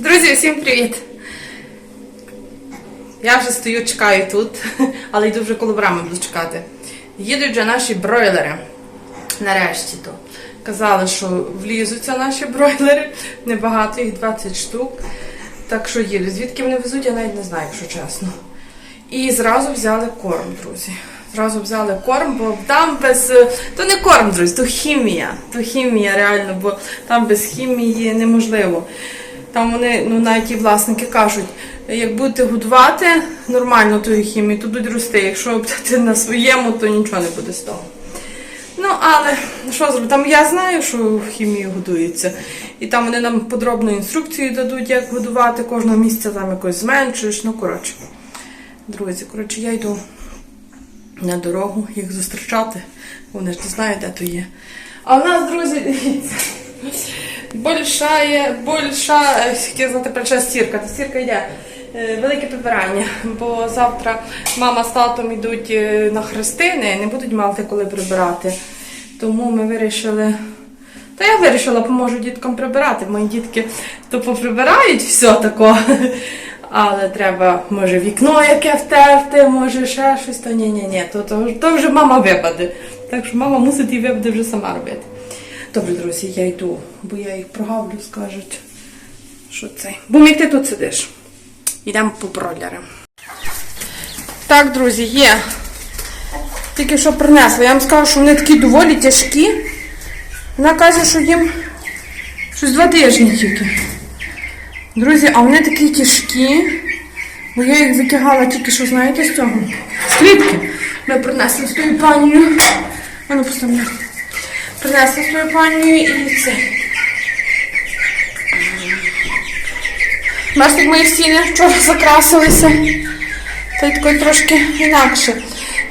Друзі, всім привіт! Я вже стою, чекаю тут, але йду вже коло брами буду чекати. Їдуть вже наші бройлери. Нарешті то. Казали, що влізуться наші бройлери. Небагато, їх 20 штук. Так що їдуть. Звідки вони везуть, я навіть не знаю, якщо чесно. І зразу взяли корм, друзі. Зразу взяли корм, бо там без. То не корм, друзі, то хімія. То хімія реально, бо там без хімії неможливо. Там вони, ну навіть і власники кажуть, як будете годувати нормально тою хімією, то будуть рости. Якщо будете на своєму, то нічого не буде з того. Ну, але що зробити? Там я знаю, що хімію годується. І там вони нам подробну інструкцію дадуть, як годувати кожного місця там якось зменшуєш. Ну, коротше. Друзі, коротше, я йду на дорогу їх зустрічати. Вони ж не знають, де то є. А в нас, друзі, дивіться. Большая, больша, хотів знати большая стірка. Та стірка йде. е, Велике прибирання, бо завтра мама з татом йдуть е, на хрестини, не будуть мати коли прибирати. Тому ми вирішили. Та я вирішила, поможу діткам прибирати. Мої дітки то поприбирають все тако. Але треба, може, вікно яке втерти, може ще щось, то ні-ні-ні, то, то, то вже мама випаде. Так що мама мусить і випаде вже сама робити. Добре, друзі, я йду, бо я їх прогавлю, скажуть, що це. Бо мій ти тут сидиш. Йдемо по бройлери. Так, друзі, є. Тільки що принесла. Я вам скажу, що вони такі доволі тяжкі. Вона каже, що їм щось два тижні тільки. Друзі, а вони такі тяжкі. Бо я їх витягала тільки що, знаєте, з цього. З клітки. Ми принесли з тою панією. А ну поставлю. Принесли з тою панією і це. Бачите, як мої стіни вчора закрасилися. Та й такої трошки інакше.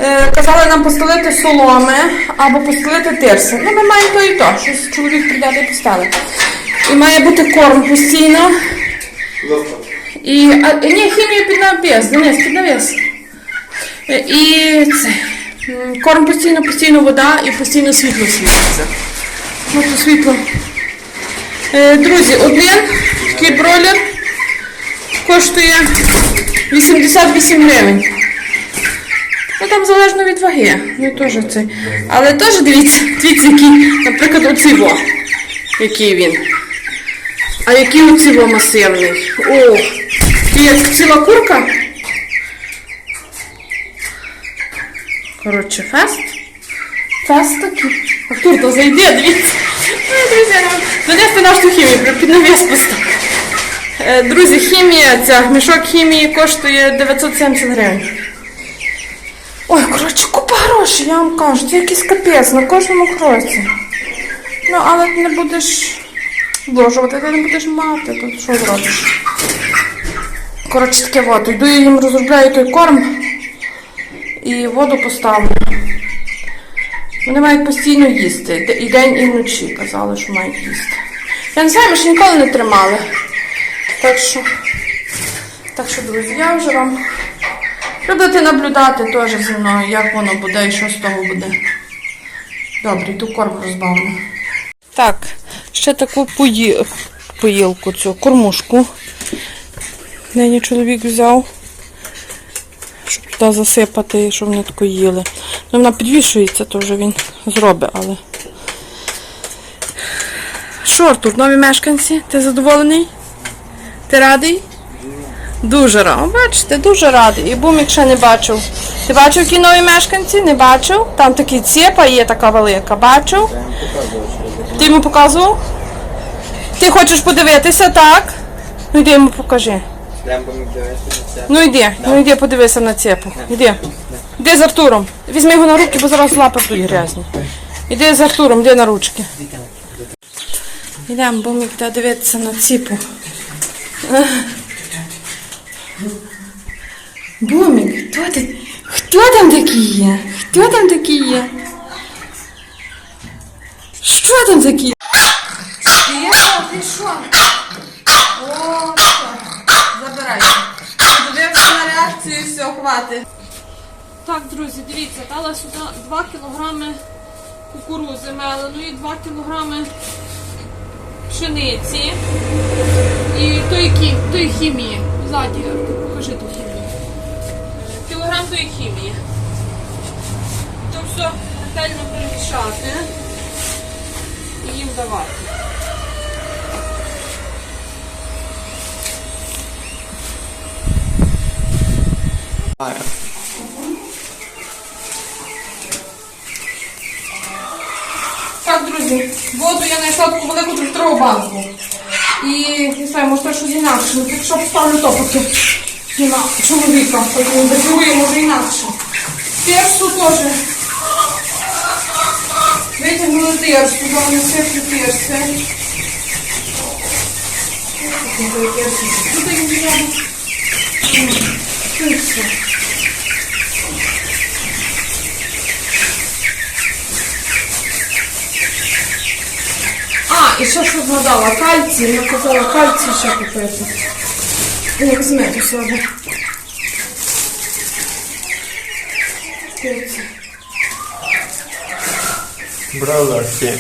Е, казали нам постелити соломи або постелити тирси. Ну, ми маємо то і то. Щось чоловік прийде і поставить. І має бути корм постійно. І, а, ні, хімію під навіс, Денис, під навіс. Е, І це. Корм постійно, постійно вода і постійно світло світиться. Ну, світло. Е, Друзі, один такий бройлер коштує 88 гривень. Ну там залежно від ваги. Ну теж це. Але теж дивіться, дивіться, який, наприклад, оцей во, який він. А який оцей во масивний. О, і як ціла курка. Коротше, фест. Фест такий. Артур, то зайди, дивіться. Друзі, донести нашу хімію, під навіс поставити. Е, Друзі, хімія, ця мішок хімії коштує 970 гривень. Ой, коротше, купа грошей, я вам кажу, це якийсь капець на кожному кроці. Ну, але ти не будеш вложувати, ти не будеш мати, то що зробиш? Коротше, таке от, йду я їм розробляю той корм і воду поставлю. Вони мають постійно їсти. І день, і вночі казали, що мають їсти. Я не знаю, ми ще ніколи не тримали. Так що, так що, друзі, я вже вам будете наблюдати теж зі мною, як воно буде і що з того буде. Добре, ту корм розбавлю. Так, ще таку поїлку, цю кормушку. Нині чоловік взяв, туди засипати, щоб вони таку їли. Ну, вона підвішується, то вже він зробить, але. Що, Артур, нові мешканці? Ти задоволений? Ти радий? Дуже радий. Бачите, дуже радий. І бумік ще не бачив. Ти бачив які нові мешканці? Не бачив? Там такий цепа є така велика. Бачив? Ти йому показував? Ти хочеш подивитися, так? Ну йди йому покажи. Ми. Ну йди, ну йди подивися на цепу. Іди. Іди з Артуром. Візьми його на руки, бо зараз лапи будуть грязні. Іди з Артуром, іди на ручки. Йдемо, бо буде дивитися на ціпу. Бумік, хто ти? Хто там такий є? Хто там такий є? Що там такі? Я, ти що? О, все. І. Так, друзі, дивіться, дала сюди 2 кілограми кукурузи меленої, 2 кілограми пшениці І той, кі, той хімії. Ззаді, покажи ту хімію. Кілограм тої хімії. То все ретельно перемішати і їм давати. Так, друзі, воду я знайшла таку велику трьохлітрову банку. І не знаю, може щось інакше. Ну, Якщо поставлю то поки на чоловіка, так він дозрує, може інакше. Персу теж. Витягнули терсу, бо не сиплю перси. Тут їм треба. Персу. І ще що згадала, кальцій, я казала кальцій ще купити. Не візьми до себе. Брала сік.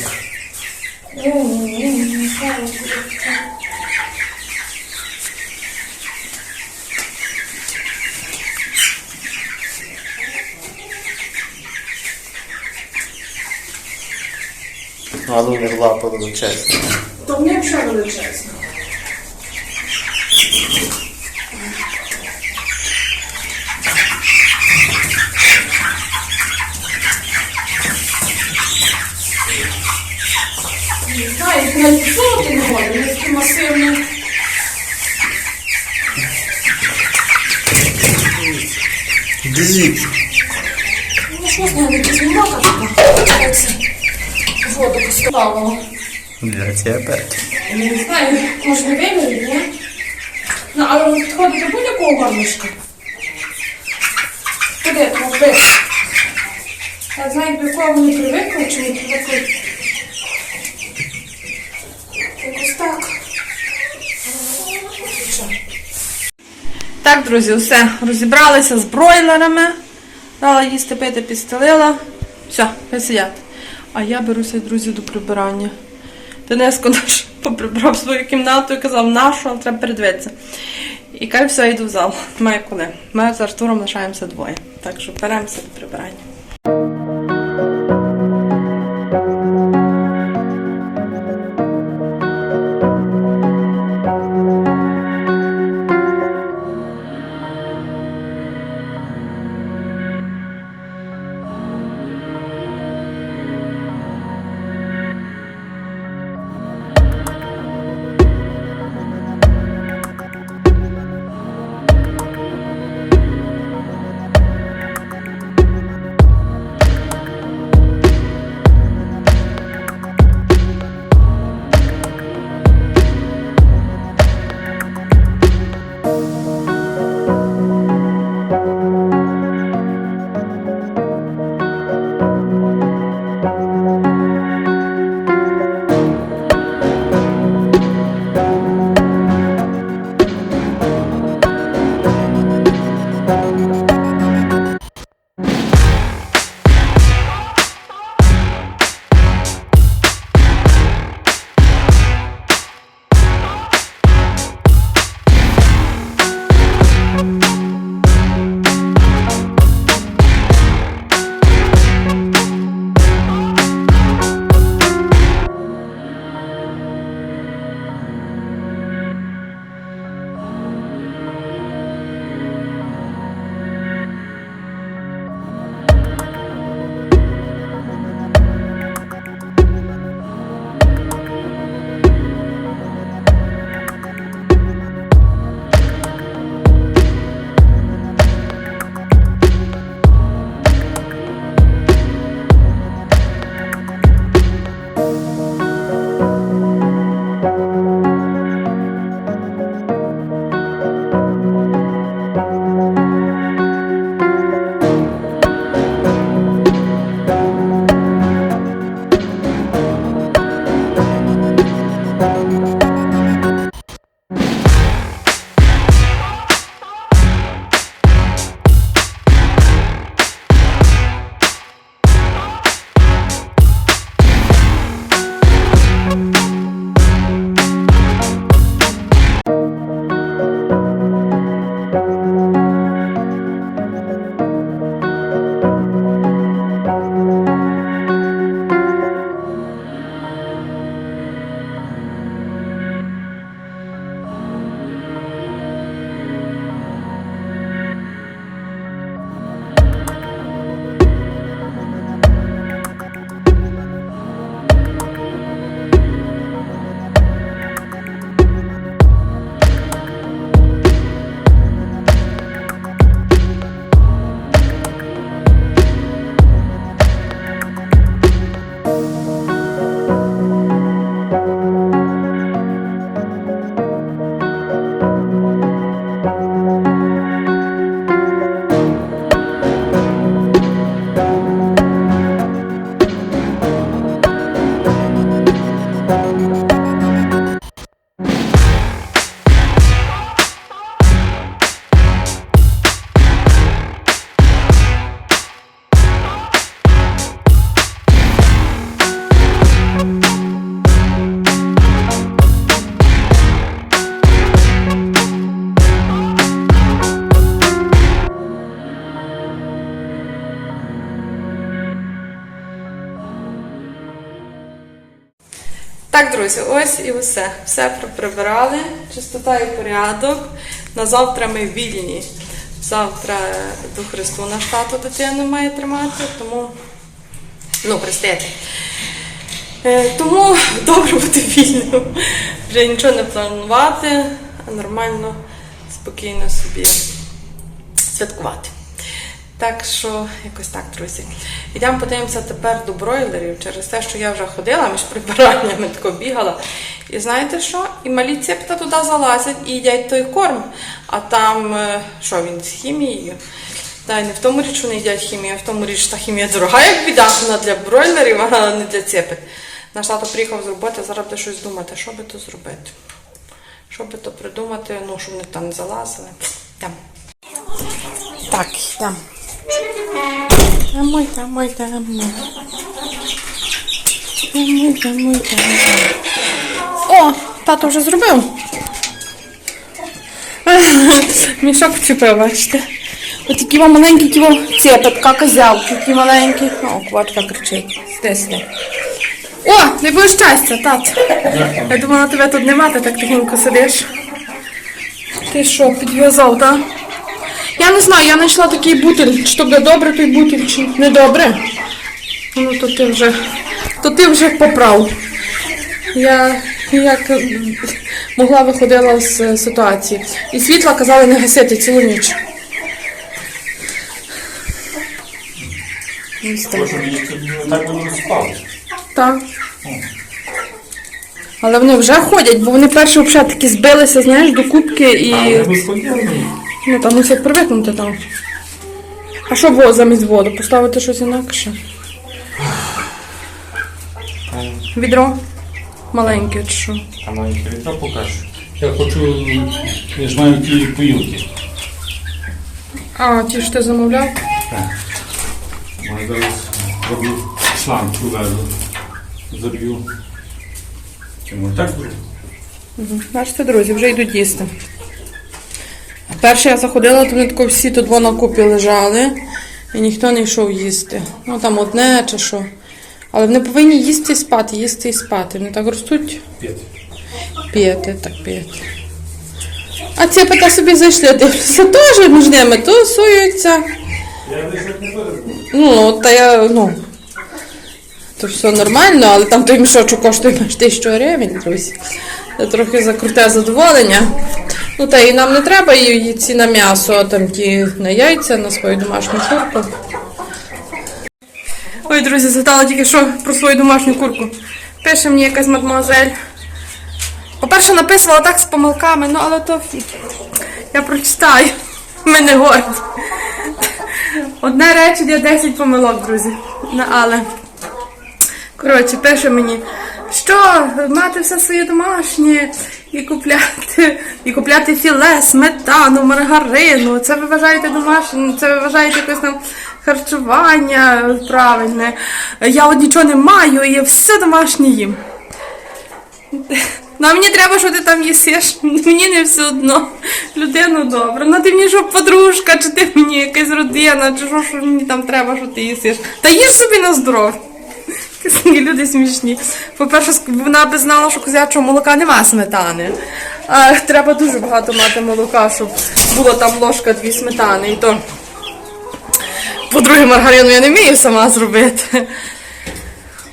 Але не влапали чесно. То в них ще величезно. Не знаю, їх навіть всунути не можна, вони такі масивні. Дізі. Ну що з ними якісь. Це. Для тебе. Я не знаю, може не вимірі, ні? Ну, але підходить до будь-якого гарнишка. Куди там вбити? Я знаю, до якого вони привикли, чи не привикли. Якось так. Так, друзі, все. Розібралися з бройлерами. Дала їсти пити, підстелила. Все, хай сидять. А я беруся, друзі, до прибирання. Дениско наш поприбрав свою кімнату і казав, нашу, треба передивитися. І кай все, йду в зал. Має коли. Ми з Артуром лишаємося двоє. Так що беремося до прибирання. Так, друзі, ось і все. Все прибрали. Чистота і порядок. На завтра ми вільні. Завтра до Христу наш тато дитину має тримати, тому ну, хрестити. Е, тому добре бути вільним. Вже нічого не планувати, а нормально, спокійно собі святкувати. Так що, якось так, друзі. Йдемо подивимося тепер до бройлерів через те, що я вже ходила між прибираннями, тако бігала. І знаєте що? І малі цепта туди залазять і їдять той корм. А там, е, що він з хімією? Та й не в тому річ, що вони їдять хімію, а в тому річ, що та хімія дорога, як біда, вона для бройлерів, а не для цепи. Наш тато приїхав з роботи, зараз буде щось думати, що би то зробити. Що би то придумати, ну, щоб вони там не залазили. Йдемо. Так, йдемо. Домой, домой, домой. Домой, домой, домой. О, тато вже зробив. Мішок вчепив, бачите. Ось такі вам маленькі вам цепетка, козявки, такі маленькі. О, квачка кричить. Сиди. О, не буде щастя, тат. Я думала, тебе тут нема, ти так тихенько сидиш. Ти що, підв'язав, так? Я не знаю, я знайшла такий бутиль, чи то буде добре той бутиль, чи не добре. Ну, то ти вже, то ти вже поправ. Я як могла виходила з е, ситуації. І світла казали не гасити цілу ніч. Так. Може, мені так. Так. Але вони вже ходять, бо вони перші взагалі такі збилися, знаєш, до кубки і. Ну там мусять привикнути там. А що во замість воду? Поставити щось інакше? Відро? Маленьке чи що? А маленьке вітро покажу. Я хочу, я ж маю ті поїлки. А, ті ж ти замовляв? Я зараз роблю шланг увезу. Заб'ю. Чому так буде? Бачите, друзі, вже йдуть їсти. Перше я заходила, то вони тако всі тут воно купі лежали, і ніхто не йшов їсти. Ну там одне чи що. Але вони повинні їсти і спати, їсти і спати. Вони так ростуть П'ять. п'яти, так п'яти. А ці пита собі зайшли, дивлюся, теж між ними тусуються. Ну, та я, ну. То все нормально, але там той мішочок коштує аж тисячу гривень, друзі. Трохи за круте задоволення. Ну та і нам не треба її ці на м'ясо, а там ті на яйця, на свою домашню курку. Ой, друзі, згадала тільки що про свою домашню курку. Пише мені якась мадмуазель. По-перше, написала так з помилками, ну але то я прочитаю. Ми не горді. Одне речення, 10 помилок, друзі. Але. Коротше, пише мені, що мати все своє домашнє і купляти, і купляти філе, сметану, маргарину. Це ви вважаєте домашнє, це ви вважаєте якесь там харчування правильне. Я от нічого не маю, і я все домашнє їм. Ну, а мені треба, що ти там їсиш. Мені не все одно. Людину добре. Ну ти мені що подружка, чи ти мені якась родина, чи що, що мені там треба, що ти їсиш. Та їж собі на здоров'я. Такі люди смішні. По-перше, вона би знала, що козячого молока нема сметани. А треба дуже багато мати молока, щоб було там ложка дві сметани. І то, по-друге, маргарину я не вмію сама зробити.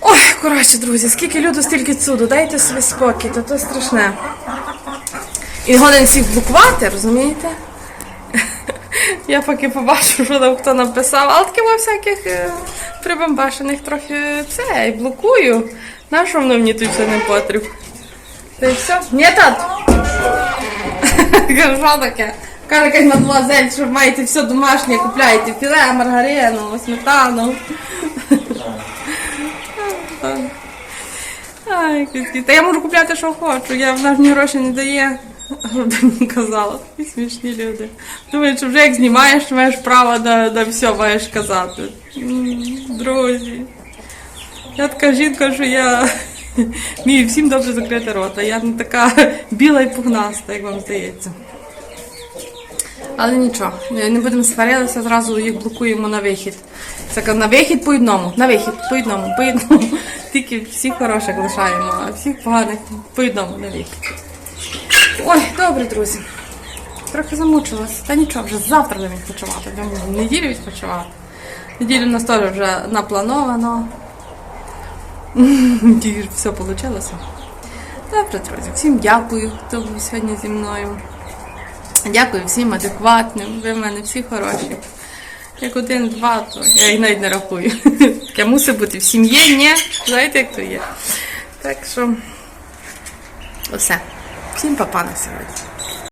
Ой, коротше, друзі, скільки люду, стільки цуду, дайте собі спокій, то то страшне. І годин всіх блокувати, розумієте? Я поки побачу, що там хто написав, але таке во всяких е, прибамбашених трохи це, і блокую. На що воно мені тут все не потріб? Та й все. Ні, тат! Що таке? Каже якась мадемуазель, що маєте все домашнє, купляєте філе, маргарину, сметану. Ай. Та я можу купляти, що хочу. Я вона ж мені гроші не дає. Казала, смішні люди. Думаю, що вже як знімаєш, маєш право на, на все маєш казати. Друзі. Я така жінка, що я вмію всім добре закрити рота. Я не така біла і пухнаста, як вам здається. Але нічого, не будемо сваритися, зразу їх блокуємо на вихід. Це на вихід по одному, на вихід по одному, по одному. Тільки всіх хороших лишаємо, а всіх поганих по одному на вихід. Ой, добре, друзі. Трохи замучилась. Та нічого, вже завтра будемо відпочивати. Будемо в неділю відпочивати. Неділю у нас теж вже наплановано. Надіюсь, все вийшло. Добре, друзі, всім дякую, хто був сьогодні зі мною. Дякую всім адекватним. Ви в мене всі хороші. Як один-два, то я їх навіть не рахую. Таке мусить бути в сім'ї, ні. Знаєте, як то є. Так що, все. Всім папа на сьогодні.